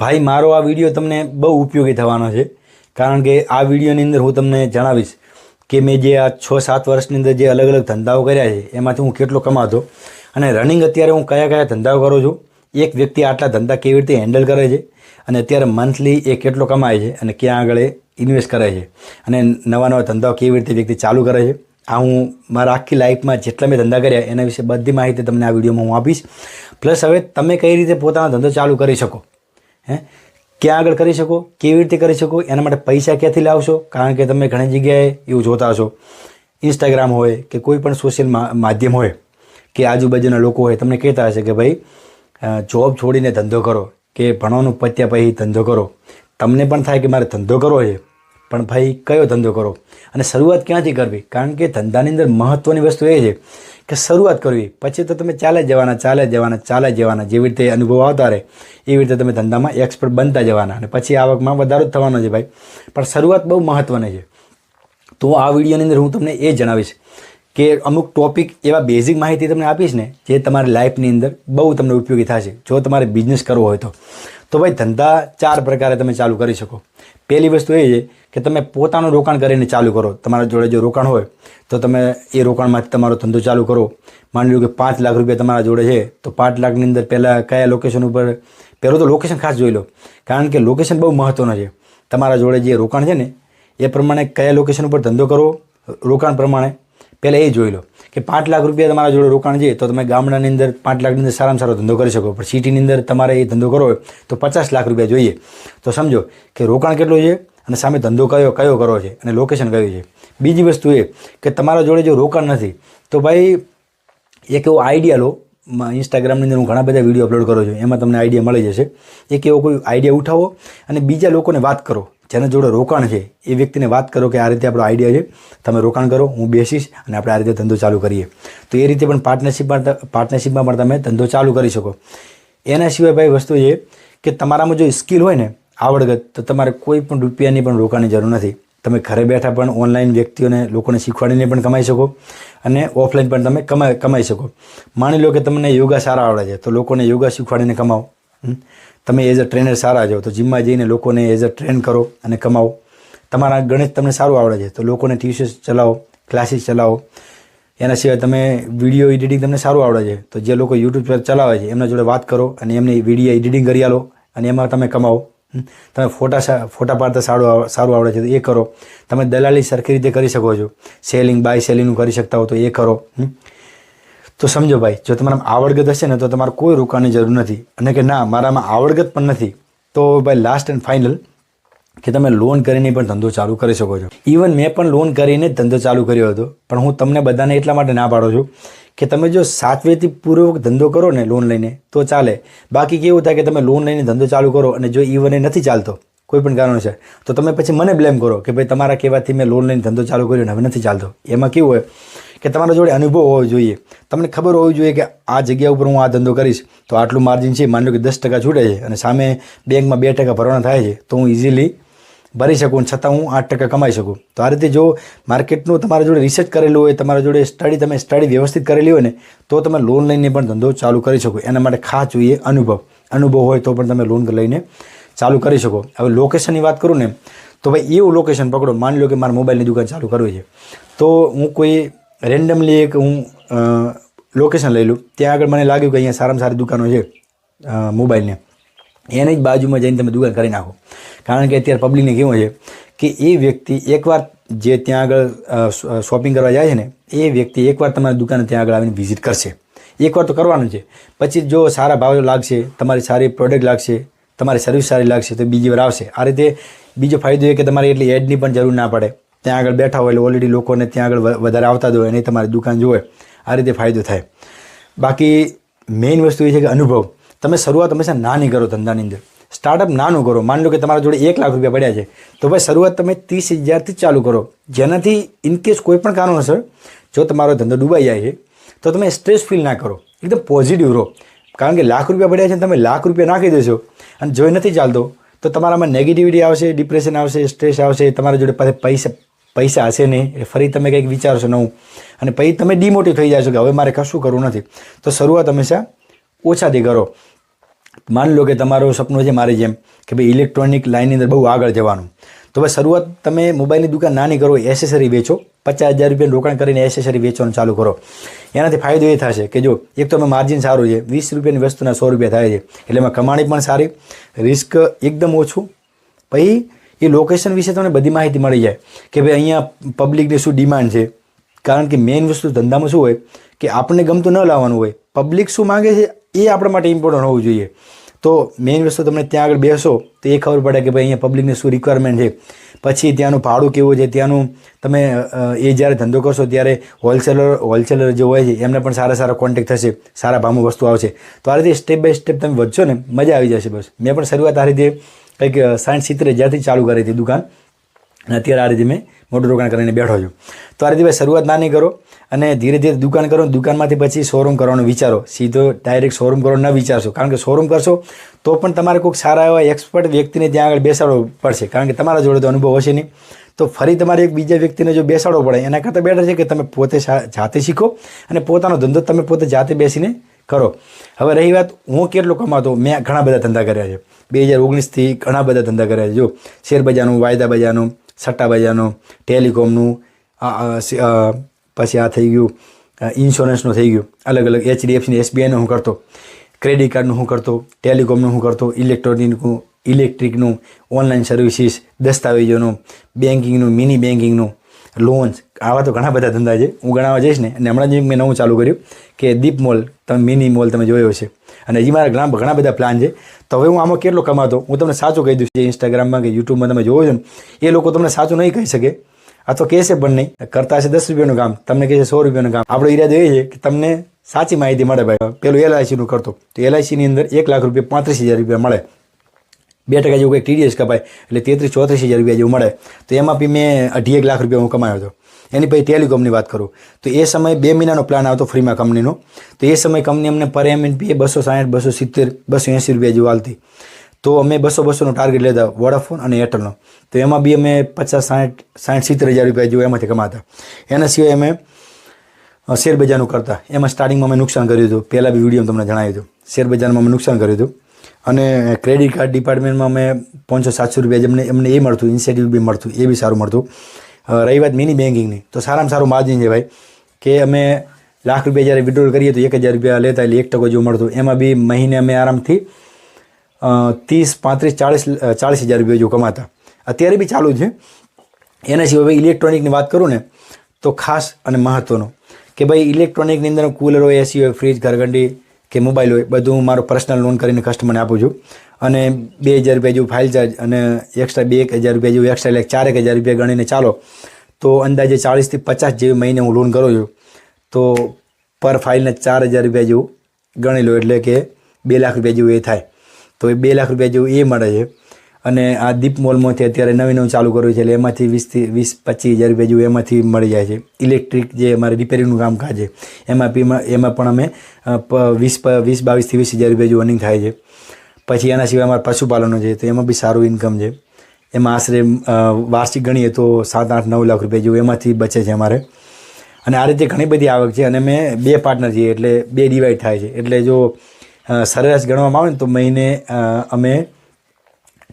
ભાઈ, મારો આ વીડિયો તમને બહુ ઉપયોગી થવાનો છે. કારણ કે આ વિડીયોની અંદર હું તમને જણાવીશ કે મેં જે આ છ સાત વર્ષની અંદર જે અલગ અલગ ધંધાઓ કર્યા છે, એમાંથી હું કેટલો કમાતો. અને રનિંગ અત્યારે હું કયા કયા ધંધાઓ કરું છું, એક વ્યક્તિ આટલા ધંધા કેવી રીતે હેન્ડલ કરે છે, અને અત્યારે મંથલી એ કેટલો કમાય છે, અને ક્યાં આગળ એ ઇન્વેસ્ટ કરે છે, અને નવા નવા ધંધાઓ કેવી રીતે વ્યક્તિ ચાલુ કરે છે. આ હું મારા આખી લાઈફમાં જેટલા મેં ધંધા કર્યા, એના વિશે બધી માહિતી તમને આ વિડીયોમાં હું આપીશ. પ્લસ હવે તમે કઈ રીતે પોતાનો ધંધો ચાલુ કરી શકો? હે? ક્યાં આગળ કરી શકો? કેવી રીતે કરી શકો? એના માટે પૈસા ક્યાંથી લાવશો? કારણ કે તમે ઘણી જગ્યાએ એવું જોતા હશો. ઇન્સ્ટાગ્રામ હોય કે કોઈ પણ સોશિયલ માધ્યમ હોય કે આજુબાજુના લોકો હોય, તમને કહેતા હશે કે ભાઈ જોબ છોડીને ધંધો કરો કે ભણવાનું પત્યા પછી ધંધો કરો. તમને પણ થાય કે મારે ધંધો કરવો છે? પણ ભાઈ, કયો ધંધો કરો? અને શરૂઆત ક્યાંથી કરવી? કારણ કે ધંધાની અંદર મહત્ત્વની વસ્તુ એ છે કે શરૂઆત કરવી. પછી તો તમે ચાલે જવાના ચાલે જવાના ચાલે જવાના. જેવી રીતે અનુભવ આવતા રહે, એવી રીતે તમે ધંધામાં એક્સપર્ટ બનતા જવાના. અને પછી આવકમાં વધારો થવાનો છે ભાઈ. પણ શરૂઆત બહુ મહત્ત્વની છે. તો આ વિડીયોની અંદર હું તમને એ જણાવીશ કે અમુક ટોપિક એવા બેઝિક માહિતી તમને આપીશ ને, જે તમારી લાઈફની અંદર બહુ તમને ઉપયોગી થશે. જો તમારે બિઝનેસ કરવો હોય તો. તો ભાઈ, ધંધા ચાર પ્રકારે તમે ચાલુ કરી શકો. પહેલી વસ્તુ એ છે કે તમે પોતાનું રોકાણ કરીને ચાલુ કરો. તમારા જોડે જો રોકાણ હોય, તો તમે એ રોકાણમાંથી તમારો ધંધો ચાલુ કરો. માની લો કે પાંચ લાખ રૂપિયા તમારા જોડે છે, તો પાંચ લાખની અંદર પહેલાં કયા લોકેશન ઉપર, પહેલું તો લોકેશન ખાસ જોઈ લો. કારણ કે લોકેશન બહુ મહત્ત્વનું છે. તમારા જોડે જે રોકાણ છે ને, એ પ્રમાણે કયા લોકેશન ઉપર ધંધો કરો, રોકાણ પ્રમાણે. પહેલાં એ જોઈ લો કે પાંચ લાખ રૂપિયા તમારા જોડે રોકાણ છે, તો તમે ગામડાની અંદર પાંચ લાખની અંદર સારામાં સારો ધંધો કરી શકો. પણ સિટીની અંદર તમારે એ ધંધો કરવો હોય, તો પચાસ લાખ રૂપિયા જોઈએ. તો સમજો કે રોકાણ કેટલું છે? અને સામે ધંધો કયો કયો કરો છે અને લોકેશન કયું છે. બીજી વસ્તુ એ કે તમારા જોડે જો રોકાણ નથી, તો ભાઈ એક એવો આઈડિયા લો. ઇન્સ્ટાગ્રામની અંદર હું ઘણા બધા વીડિયો અપલોડ કરું છું, એમાં તમને આઈડિયા મળી જશે. એક એવો કોઈ આઈડિયા ઉઠાવો અને બીજા લોકોને વાત કરો. જેના જોડે રોકાણ છે, એ વ્યક્તિને વાત કરો કે આ રીતે આપણો આઈડિયા છે, તમે રોકાણ કરો, હું બેસીશ અને આપણે આ રીતે ધંધો ચાલુ કરીએ. તો એ રીતે પણ પાર્ટનરશિપમાં પાર્ટનરશિપમાં પણ તમે ધંધો ચાલુ કરી શકો. એના સિવાય ભાઈ વસ્તુ છે કે તમારામાં જો સ્કિલ હોય ને આવડગત, તો તમારે કોઈ પણ રૂપિયાની પણ રોકાણની જરૂર નથી. તમે ઘરે બેઠા પણ ઓનલાઈન વ્યક્તિઓને, લોકોને શીખવાડીને પણ કમાઈ શકો અને ઓફલાઈન પણ તમે કમાઈ કમાઈ શકો. માની લો કે તમને યોગા સારા આવડે છે, તો લોકોને યોગા શીખવાડીને કમાવો. તમે એઝ અ ટ્રેનર સારા છો, તો જીમમાં જઈને લોકોને એઝ અ ટ્રેન કરો અને કમાવો. તમારા ગણિત તમને સારું આવડે છે, તો લોકોને ટ્યુશન ચલાવો ક્લાસીસ ચલાવો. એના સિવાય તમે વીડિયો એડિટિંગ તમને સારું આવડે છે, તો જે લોકો યુટ્યુબ પર ચલાવે છે, એમના જોડે વાત કરો અને એમની વીડિયો એડિટિંગ કરી આલો અને એમાં તમે કમાવો. તમે ફોટા ફોટા પાડતા સારું સારું આવડે છે તો એ કરો. તમે દલાલી સરખી રીતે કરી શકો છો. સેલિંગ બાય સેલિંગનું કરી શકતા હો તો એ કરો. તો સમજો ભાઈ, જો તમારામાં આવડગત હશે ને તો તમારે કોઈ રોકાણની જરૂર નથી. અને કે ના, મારામાં આવડગત પણ નથી. તો ભાઈ લાસ્ટ એન્ડ ફાઇનલ કે તમે લોન કરીને પણ ધંધો ચાલુ કરી શકો છો. ઇવન મેં પણ લોન કરીને ધંધો ચાલુ કર્યો હતો. પણ હું તમને બધાને એટલા માટે ના પાડું છું કે તમે જો સાતવેથી પૂર્વક ધંધો કરો ને લોન લઈને, તો ચાલે. બાકી કેવું થાય કે તમે લોન લઈને ધંધો ચાલુ કરો અને જો ઈ વને નથી ચાલતો, કોઈ પણ કારણ છે તો તમે પછી મને બ્લેમ કરો કે ભાઈ તમારા કહેવાથી મેં લોન લઈને ધંધો ચાલુ કર્યો ને હવે નથી ચાલતો. એમાં કેવું હોય કે તમારા જોડે અનુભવ હોવો જોઈએ. તમને ખબર હોવી જોઈએ કે આ જગ્યા ઉપર હું આ ધંધો કરીશ, તો આટલું માર્જિન છે, માની લો કે દસ ટકા છૂટે છે અને સામે બેંકમાં બે ટકા ભરવાના થાય છે, તો હું ઇઝીલી ભરી શકું છતાં હું આઠ ટકા કમાઈ શકું. તો આ રીતે જો માર્કેટનું તમારા જોડે રિસર્ચ કરેલું હોય, તમારા જોડે સ્ટડી તમે સ્ટડી વ્યવસ્થિત કરેલી હોય ને, તો તમે લોન લઈને પણ ધંધો ચાલુ કરી શકો. એના માટે ખાસ જોઈએ અનુભવ. અનુભવ હોય તો પણ તમે લોન લઈને ચાલુ કરી શકો. હવે લોકેશનની વાત કરું ને, તો ભાઈ એવું લોકેશન પકડો. માની લો કે મારે મોબાઈલની દુકાન ચાલુ કરવી છે. તો હું કોઈ રેન્ડમલી એક હું લોકેશન લઈ લઉં. ત્યાં આગળ મને લાગ્યું કે અહીંયા સારામાં સારી દુકાનો છે મોબાઈલની એની જ બાજુમાં જઈને તમે દુકાન કરી નાખો. કારણ કે અત્યારે પબ્લિકને કેવું છે કે એ વ્યક્તિ એકવાર જે ત્યાં આગળ શોપિંગ કરવા જાય છે ને, એ વ્યક્તિ એકવાર તમારી દુકાને ત્યાં આગળ આવીને વિઝિટ કરશે. એકવાર તો કરવાનું છે. પછી જો સારા ભાવ લાગશે, તમારી સારી પ્રોડક્ટ લાગશે, તમારી સર્વિસ સારી લાગશે, તો બીજી વાર આવશે. આ રીતે બીજો ફાયદો એ કે તમારે એટલી એડની પણ જરૂર ના પડે. ત્યાં આગળ બેઠા હોય એટલે ઓલરેડી લોકોને ત્યાં આગળ વધારે આવતા જ હોય અને તમારી દુકાન જોવે. આ રીતે ફાયદો થાય. બાકી મેઇન વસ્તુ એ છે કે અનુભવ. તમે શરૂઆત હંમેશા નાની કરો ધંધાની અંદર. સ્ટાર્ટઅપ નાનું કરો. માની લો કે તમારા જોડે એક લાખ રૂપિયા પડ્યા છે. તો ભાઈ શરૂઆત તમે ત્રીસ હજારથી ચાલુ કરો. જેનાથી ઇનકેસ કોઈ પણ કારણોસર જો તમારો ધંધો ડૂબાઈ જાય છે, તો તમે સ્ટ્રેસ ફીલ ના કરો. એકદમ પોઝિટિવ રહો. કારણ કે લાખ રૂપિયા પડ્યા છે તમે લાખ રૂપિયા નાખી દેશો. અને જો નથી ચાલતો, તો તમારામાં નેગેટિવિટી આવશે ડિપ્રેશન આવશે સ્ટ્રેસ આવશે, તમારા જોડે પાસે પૈસા પૈસા હશે નહીં. એ ફરી તમે કંઈક વિચારશો નવું. અને પછી તમે ડિમોટિવ થઈ જશો કે હવે મારે કશું કરવું નથી. તો શરૂઆત હંમેશા ઓછાથી કરો માની લો કે તમારો સપનું છે મારી જેમ કે ભાઈ ઇલેક્ટ્રોનિક લાઇનની અંદર બહુ આગળ જવાનું. તો ભાઈ શરૂઆત તમે મોબાઈલની દુકાન નાની કરો એસેસરી વેચો. પચાસ હજાર રૂપિયાનું રોકાણ કરીને એસેસરી વેચવાનું ચાલુ કરો. એનાથી ફાયદો એ થશે કે જો એક તો અમે માર્જિન સારું છે, વીસ રૂપિયાની વસ્તુના સો રૂપિયા થાય છે, એટલે એમાં કમાણી પણ સારી રિસ્ક એકદમ ઓછું. પછી એ લોકેશન વિશે તમને બધી માહિતી મળી જાય કે ભાઈ અહીંયા પબ્લિકની શું ડિમાન્ડ છે. કારણ કે મેઇન વસ્તુ ધંધામાં શું હોય કે આપણને ગમતું ન લાવવાનું હોય પબ્લિક શું માંગે છે એ આપણા માટે ઇમ્પોર્ટન્ટ હોવું જોઈએ. તો મેઇન વસ્તુ તમે ત્યાં આગળ બેસો, તો એ ખબર પડે કે ભાઈ અહીંયા પબ્લિકને શું રિક્વાયરમેન્ટ છે. પછી ત્યાંનું ભાડું કેવું છે, ત્યાંનું તમે એ જ્યારે ધંધો કરશો ત્યારે હોલસેલર હોલસેલર જે હોય છે, એમને પણ સારા સારા કોન્ટેક્ટ થશે, સારા ભાવમાં વસ્તુ આવશે. તો આ રીતે સ્ટેપ બાય સ્ટેપ તમે વધશો ને, મજા આવી જશે બસ. મેં પણ શરૂઆત આ રીતે કંઈક સાઠ સિત્તેર હજારથી ચાલુ કરી હતી દુકાન. અને અત્યારે આ રીતે મેં મોટું રોકાણ કરીને બેઠો છું. તો આ રીતે ભાઈ શરૂઆત નાની કરો અને ધીરે ધીરે દુકાન કરો દુકાનમાંથી પછી શોરૂમ કરવાનું વિચારો. સીધો ડાયરેક્ટ શોરૂમ કરવાનો ન વિચારશો. કારણ કે શોરૂમ કરશો તો પણ તમારે કોઈક સારા એવા એક્સપર્ટ વ્યક્તિને ત્યાં આગળ બેસાડવો પડશે. કારણ કે તમારા જોડે તો અનુભવ હશે નહીં. તો ફરી તમારે એક બીજા વ્યક્તિને જો બેસાડવો પડે, એના કરતાં બેટર છે કે તમે પોતે જાતે શીખો અને પોતાનો ધંધો તમે પોતે જાતે બેસીને કરો. હવે રહી વાત હું કેટલો કમાતો, મેં ઘણા બધા ધંધા કર્યા છે. બે હજાર ઓગણીસથી ઘણા બધા ધંધા કર્યા છે. જો શેર બજારનું વાયદા બજારનું સટ્ટા બજારનું ટેલિકોમનું પછી આ થઈ ગયું ઇન્સ્યોરન્સનું થઈ ગયું, અલગ અલગ એચડીએફસીને એસબીઆઈનો હું કરતો, ક્રેડિટ કાર્ડનું હું કરતો, ટેલિકોમનું હું કરતો, ઇલેક્ટ્રોનિકનું, ઇલેક્ટ્રિકનું, ઓનલાઈન સર્વિસીસ, દસ્તાવેજોનું બેન્કિંગનું મિની બેન્કિંગનું લોન્સ, આવા તો ઘણા બધા ધંધા છે, હું ગણાવવા જઈશ ને, અને હમણાં જ મેં નવું ચાલુ કર્યું કે દીપ મોલ તમે મિની મોલ તમે જોયો છે અને હજી મારા ઘણા ઘણા બધા પ્લાન છે તો હવે હું આમાં કેટલો કમાતો? હું તમને સાચું કહી દઉં, જે ઇન્સ્ટાગ્રામમાં કે યુટ્યુબમાં તમે જોવો છો ને, એ લોકો તમને સાચું નહીં કહી શકે. આ તો કહેશે પણ નહીં. કરતા હશે દસ રૂપિયાનું કામ, તમને કહેશે સો રૂપિયાનું કામ. આપણો ઈરાદો એ છે કે તમને સાચી માહિતી મળે ભાઈ. પેલું એલઆઈસીનું કરતો. તો એલઆઈસીની અંદર એક લાખ રૂપિયા, પાંત્રીસ હજાર રૂપિયા મળે. બે ટકા જેવું કંઈક ટીડીએસ કપાય, એટલે તેત્રીસ ચોત્રીસ હજાર રૂપિયા જેવું મળે. તો એમાં બી મેં અઢી એક લાખ રૂપિયા હું કમાયો હતો. એની પછી ટેલિકોમની વાત કરું. તો એ સમયે બે મહિનાનો પ્લાન આવતો ફ્રીમાં કંપનીનો તો એ સમયે કંપની અમને પર એમ પી બસો સાઠ બસો સિત્તેર, બસો એંસી રૂપિયા જેવું હાલતી તો અમે બસો બસોનો ટાર્ગેટ લેતા વોડાફોન અને એરટેલનો તો એમાં બી અમે પચાસ સાઠ સાઠ સિત્તેર હજાર રૂપિયા જેવું એમાંથી કમાતા. એના સિવાય અમે શેરબજારનું શેર બજારનું કરતા. એમાં સ્ટાર્ટિંગમાં અમે નુકસાન કર્યું હતું. પહેલાં બી વીડિયો તમને જણાવ્યું હતું. શેર બજારમાં અમે નુકસાન કર્યું હતું. અને ક્રેડિટ કાર્ડ ડિપાર્ટમેન્ટમાં અમે પાંચસો, સાતસો રૂપિયા જેમને, એમને એ મળતું ઇન્સેન્ટિવ બી મળતું, એ બી સારું મળતું. રહી વાત મિની બેન્કિંગની તો સારામાં સારું માર્જિન છે ભાઈ. કે અમે લાખ રૂપિયા જ્યારે વિડ્રોલ કરીએ તો એક હજાર રૂપિયા લેતા એટલે એક ટકો જેવું મળતું. એમાં બી મહિને અમે આરામથી ત્રીસ, પાંત્રીસ, ચાળીસ ચાળીસ હજાર રૂપિયા જેવું કમાતા. અત્યારે બી ચાલુ છે. એના સિવાય ભાઈ ઇલેક્ટ્રોનિકની વાત કરું ને, તો ખાસ અને મહત્ત્વનું કે ભાઈ ઇલેક્ટ્રોનિકની અંદર કુલર હોય, એસી હોય ફ્રીજ ઘરઘંટી કે મોબાઈલ હોય, બધું હું મારો પર્સનલ લોન કરીને કસ્ટમરને આપું છું. અને બે હજાર રૂપિયા જેવું ફાઇલ ચાર્જ અને એક્સ્ટ્રા બે એક હજાર રૂપિયા જેવું એક્સ્ટ્રા એટલે ચારેક હજાર રૂપિયા ગણીને ચાલો, તો અંદાજે ચાળીસથી પચાસ જેવી મહિને હું લોન કરું છું. તો પર ફાઇલને ચાર હજાર રૂપિયા જેવું ગણી લો, એટલે કે બે લાખ રૂપિયા જેવું એ થાય. તો એ બે લાખ રૂપિયા જેવું એ મળે છે. અને આ દીપ મોલમાંથી અત્યારે નવી નવું ચાલુ કર્યું છે, એટલે એમાંથી વીસથી વીસ પચીસ હજાર રૂપિયા જેવું એમાંથી મળી જાય છે. ઇલેક્ટ્રિક જે અમારે રિપેરિંગનું કામકાજ છે એમાં બી એમાં પણ અમે વીસ વીસ, બાવીસથી વીસ હજાર રૂપિયા જેવું અર્નિંગ થાય છે. પછી એના સિવાય અમારે પશુપાલનનું છે, તો એમાં બી સારું ઇન્કમ છે. એમાં આશરે વાર્ષિક ગણીએ તો સાત, આઠ, નવ લાખ રૂપિયા જેવું એમાંથી બચે છે અમારે. અને આ રીતે ઘણી બધી આવક છે, અને મેં બે પાર્ટનર છીએ, એટલે બે ડિવાઈડ થાય છે. એટલે જો સરેરાશ ગણવામાં આવે ને તો મહિને અમે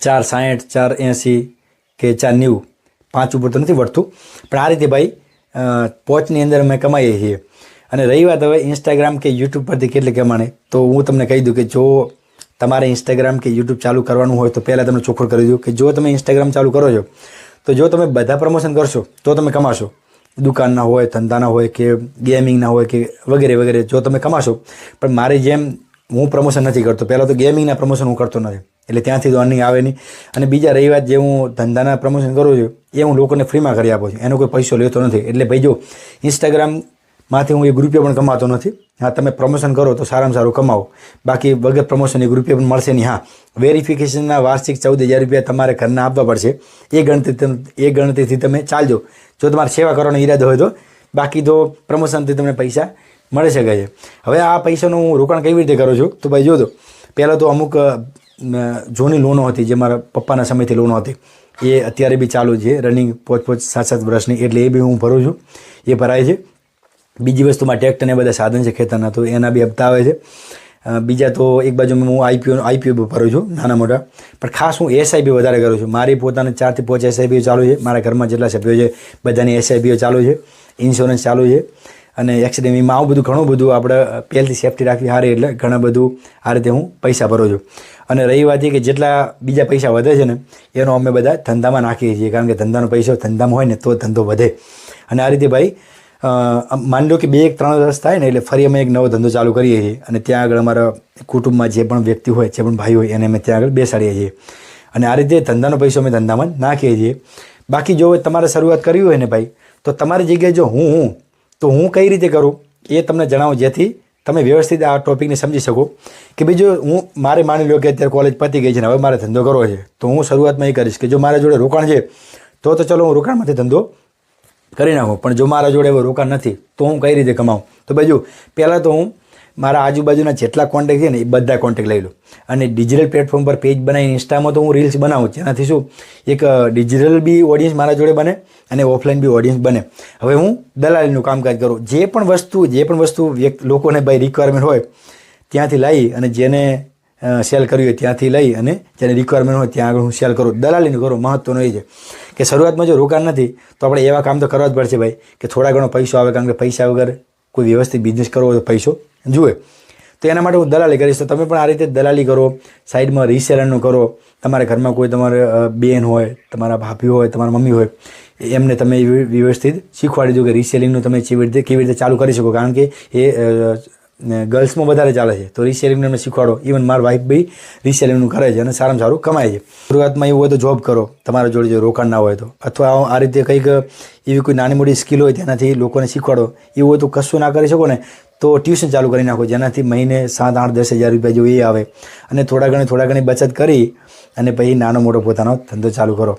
ચાર સાઠ ચાર એંસી કે ચાર નેવું. પાંચ ઉપર તો નથી વળતું. પણ આ રીતે ભાઈ પોચની અંદર અમે કમાઈએ છીએ. અને રહી વાત હવે ઇન્સ્ટાગ્રામ કે યુટ્યુબ પરથી કેટલી કમાણે. તો હું તમને કહી દઉં કે જો તમારે ઇન્સ્ટાગ્રામ કે યુટ્યુબ ચાલુ કરવાનું હોય તો પહેલાં તમને ચોખ્ખું કરી દઉં કે જો તમે ઇન્સ્ટાગ્રામ ચાલુ કરો છો, તો જો તમે બધા પ્રમોશન કરશો, તો તમે કમાશો. દુકાનના હોય, ધંધાના હોય કે ગેમિંગના હોય કે વગેરે વગેરે, જો તમે કમાશો. પણ મારી જેમ હું પ્રમોશન નથી કરતો. પહેલાં તો ગેમિંગના પ્રમોશન હું કરતો નથી. એટલે ત્યાંથી તો અર્નિંગ આવે નહીં. અને બીજા રહી જે હું ધંધાના પ્રમોશન કરું છું, એ હું લોકોને ફ્રીમાં કરી આપું છું. એનો કોઈ પૈસો લેતો નથી. એટલે ભાઈ જો ઇન્સ્ટાગ્રામમાંથી હું એક રૂપિયો પણ કમાતો નથી. હા, તમે પ્રમોશન કરો તો સારામાં સારું કમાવો. બાકી વગર પ્રમોશન એક રૂપિયા પણ મળશે નહીં. હા વેરિફિકેશનના વાર્ષિક ચૌદ હજાર રૂપિયા તમારે ઘરના આપવા પડશે. એ ગણતરી એ ગણતરીથી તમે ચાલજો. જો તમારે સેવા કરવાનો ઈરાદો હોય તો, બાકી તો પ્રમોશનથી તમને પૈસા મળી શકે છે. હવે આ પૈસાનું હું રોકાણ કેવી રીતે કરું છું? તો ભાઈ જો તો પહેલાં તો અમુક જૂની લોનો હતી, જે મારા પપ્પાના સમયથી લોનો હતી, એ અત્યારે બી ચાલુ છે રનિંગ પોચ પોચ, સાત સાત વર્ષની, એટલે એ બી હું ભરું છું. એ ભરાય છે. બીજી વસ્તુમાં ટ્રેક્ટર ને બધા સાધન છે ખેતરના, તો એના બી હપ્તા આવે છે. બીજા તો એક બાજુ હું આઈપીઓ આઈપીઓ ભરું છું, નાના મોટા. પણ ખાસ હું એસઆઈપી વધારે કરું છું. મારી પોતાની ચારથી પાંચ એસઆઈપીઓ ચાલુ છે. મારા ઘરમાં જેટલા સભ્યો છે, બધાની એસઆઈપીઓ ચાલુ છે. ઇન્સ્યોરન્સ ચાલુ છે. અને એક્સિડન્ટ વીમા આવું બધું, ઘણું બધું આપણે પહેલથી સેફટી રાખવી સારી એટલે ઘણા બધું આ રીતે હું પૈસા ભરું છું. અને રહી વાત કે જેટલા બીજા પૈસા વધે છે ને, એનો અમે બધા ધંધામાં નાખીએ છીએ. કારણ કે ધંધાનો પૈસો ધંધામાં હોય ને, તો ધંધો વધે. અને આ રીતે ભાઈ માની લો કે બે એક ત્રણ વર્ષ થાય ને, એટલે ફરી અમે એક નવો ધંધો ચાલુ કરીએ છીએ. અને ત્યાં આગળ અમારા કુટુંબમાં જે પણ વ્યક્તિ હોય, જે પણ ભાઈ હોય, એને અમે ત્યાં આગળ બેસાડીએ છીએ. અને આ રીતે ધંધાનો પૈસો અમે ધંધામાં નાખીએ છીએ. બાકી જો તમારે શરૂઆત કરવી હોય ને ભાઈ, તો તમારી જગ્યાએ જો હું હું તો હું કઈ રીતે કરું એ તમને જણાવું જેથી તમે વ્યવસ્થિત આ ટોપિકને સમજી શકો. કે ભાઈ જો હું મારે માની લો કે અત્યારે કોલેજ પતી ગઈ છે ને હવે મારે ધંધો કરવો છે, તો હું શરૂઆતમાં એ કરીશ કે જો મારા જોડે રોકાણ છે, તો તો ચલો હું રોકાણમાંથી ધંધો કરી નાખું. પણ જો મારા જોડે એવો રોકાણ નથી, તો હું કઈ રીતે કમાઉં? તો ભાઈ જો પહેલાં તો હું મારા આજુબાજુના જેટલા કોન્ટેક્ટ છે ને એ બધા કોન્ટેક્ટ લઈ લઉં અને ડિજિટલ પ્લેટફોર્મ પર પેજ બનાવીને ઇન્સ્ટામાં તો હું રીલ્સ બનાવું જેનાથી શું? એક ડિજિટલ બી ઓડિયન્સ મારા જોડે બને અને ઓફલાઈન બી ઓડિયન્સ બને. હવે હું દલાલીનું કામકાજ કરું. જે પણ વસ્તુ, જે પણ વસ્તુ લોકોને ભાઈ રિક્વાયરમેન્ટ હોય, ત્યાંથી લાવી અને જેને સેલ કરવી હોય ત્યાંથી લઈ અને જેને રિક્વાયરમેન્ટ હોય ત્યાં આગળ હું સેલ કરું. દલાલીનું કરું. મહત્વનું એ છે કે શરૂઆતમાં જો રોકાણ નથી, તો આપણે એવા કામ તો કરવા જ પડશે ભાઈ કે થોડા ઘણો પૈસો આવે. કારણ કે પૈસા વગર કોઈ વ્યવસ્થિત બિઝનેસ કરવો હોય તો પૈસો જુએ તો એના માટે હું દલાલી કરીશ. તો તમે પણ આ રીતે દલાલી કરો, સાઈડમાં રીસેલરનું કરો. તમારા ઘરમાં કોઈ તમારે બેન હોય, તમારા ભાભી હોય, તમારા મમ્મી હોય, એમને તમે વ્યવસ્થિત શીખવાડી દો કે રીસેલિંગનું તમે કેવી રીતે કેવી રીતે ચાલુ કરી શકો. કારણ કે એ ગર્લ્સમાં વધારે ચાલે છે. તો રીસેલિંગને એમને શીખવાડો. ઇવન મારા વાઈફ બી રીસેલિંગનું કરે છે અને સારામાં સારું કમાય છે. શરૂઆતમાં એવું હોય તો જોબ કરો. તમારા જોડે જો રોકાણ ના હોય તો. અથવા આ- રીતે કંઈક એવી કોઈ નાની મોટી સ્કિલ હોય તેનાથી લોકોને શીખવાડો. એવું હોય તો કશું ના કરી શકો ને, તો ટ્યુશન ચાલુ કરી નાખો. જેનાથી મહિને સાત, આઠ, દસ હજાર રૂપિયા જેવું એ આવે. અને થોડા ઘણી થોડા ઘણી બચત કરી અને પછી નાનો મોટો પોતાનો ધંધો ચાલુ કરો.